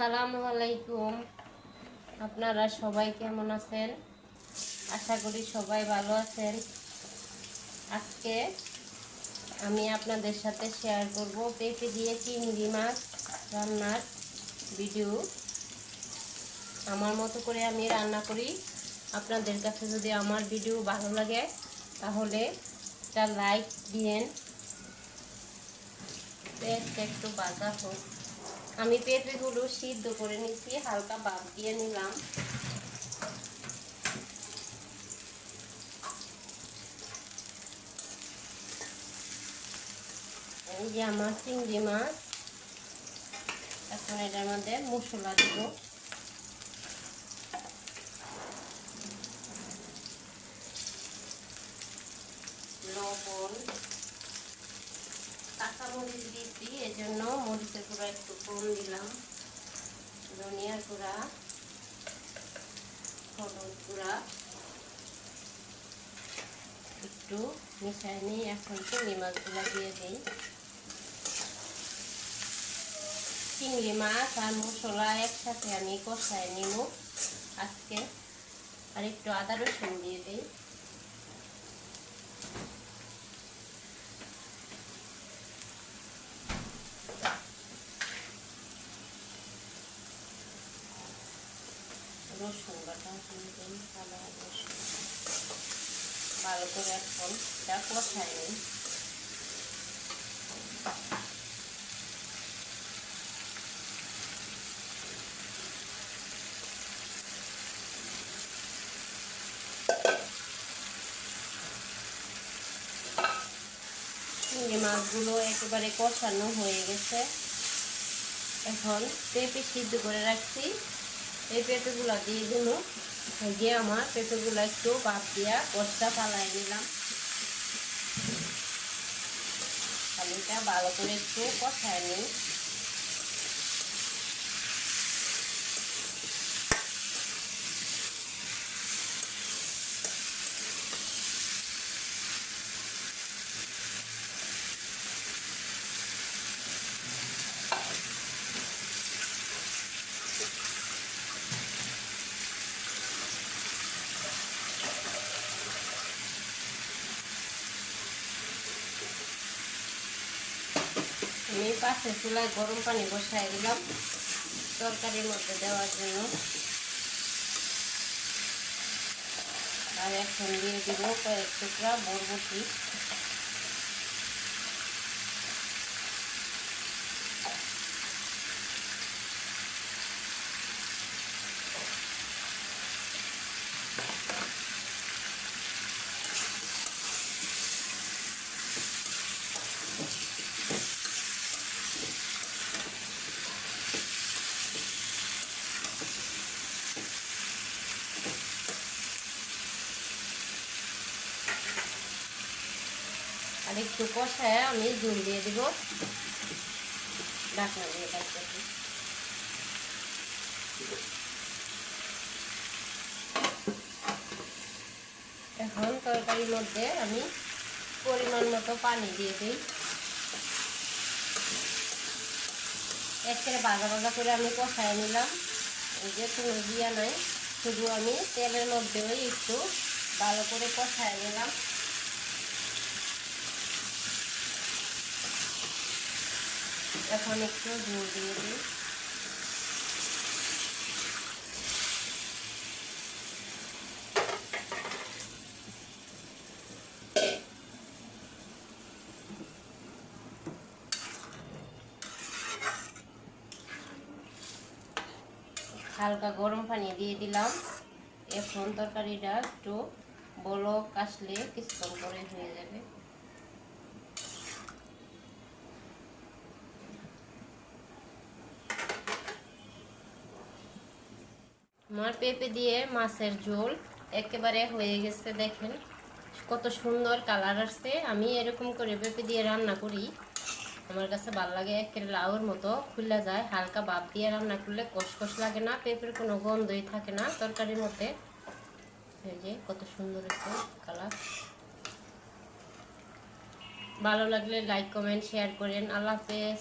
আসসালামু আলাইকুম আপনারা সবাই কেমন আছেন? আশা করি সবাই ভালো আছেন। আজকে আমি আপনাদের সাথে শেয়ার করব পেঁপে দিয়ে চিংড়ি মাছ রান্নার ভিডিও আমার মতো করে আমি রান্না করি। আপনাদের কাছে যদি আমার ভিডিও ভালো লাগে, তাহলে একটা লাইক দিয়েন। একটু বাজা হোক। আমি পেঁপেগুলো সিদ্ধ করে নিচ্ছি হালকা বাপ দিয়ে নিলাম। এই যে আমার চিংড়ি মাছ, এখন এটার মধ্যে মশলা দিব। দিয়েছি এই জন্য মরিচের গুঁড়া একটু কম দিলাম। ধনিয়ার গুঁড়া, হলুদ গুঁড়া। একটু মিশাই নিই এখন চিংড়ি মাছগুলো দিয়ে দিই। চিংড়ি মাছ আর মশলা একসাথে আমি কষাই নিব আজকে। আর একটু আদা রসুন দিয়ে দিই। ভালো করে এখন মাছগুলো একেবারে কষানো হয়ে গেছে। এখন পেঁপে সিদ্ধ করে রাখছি। এই পেঁপেগুলো দিয়ে দিল। দিয়ে আমার পেঁপেগুলো একটু বাদ দিয়া কষটা পালাই নিলাম আলুটা ভালো করে একটু কষায় নিই। আমি পাশে চুলায় গরম পানি বসাই দিলাম। তরকারির মধ্যে দেওয়ার জন্য। আর এখন দিয়ে দিব কয়েক টুকরা বরবটি। আর একটু কষায় আমি জল দিয়ে দিব। ঢাকনা দিয়ে কাটতে এখন তরকারির মধ্যে আমি পরিমাণ মতো পানি দিয়ে দিই। একেবারে বাজা বাজা করে আমি কষায় নিলাম। এই যে কোনো দিয়া নাই, শুধু আমি তেলের মধ্যে একটু ভালো করে কষায় নিলাম। এখন একটু জল দিয়ে দিই। হালকা গরম পানি দিয়ে দিলাম। এখন তরকারিটা একটু বলক আসলে কিছুক্ষণ করে হয়ে যাবে। আমার পেঁপে দিয়ে মাছের ঝোল একেবারে হয়ে গেছে, দেখেন। কত সুন্দর কালার আসছে। আমি এরকম করে পেঁপে দিয়ে রান্না করি। আমার কাছে ভালো লাগে, একের লাউর মতো খুলে যায়। হালকা ভাপ দিয়ে রান্না করলে কষকষ লাগে না, পেঁপের কোনো গন্ধই থাকে না তরকারির মধ্যে। এই যে, কত সুন্দর হচ্ছে কালার। ভালো লাগলে লাইক কমেন্ট শেয়ার করেন। আল্লাহ হাফেজ।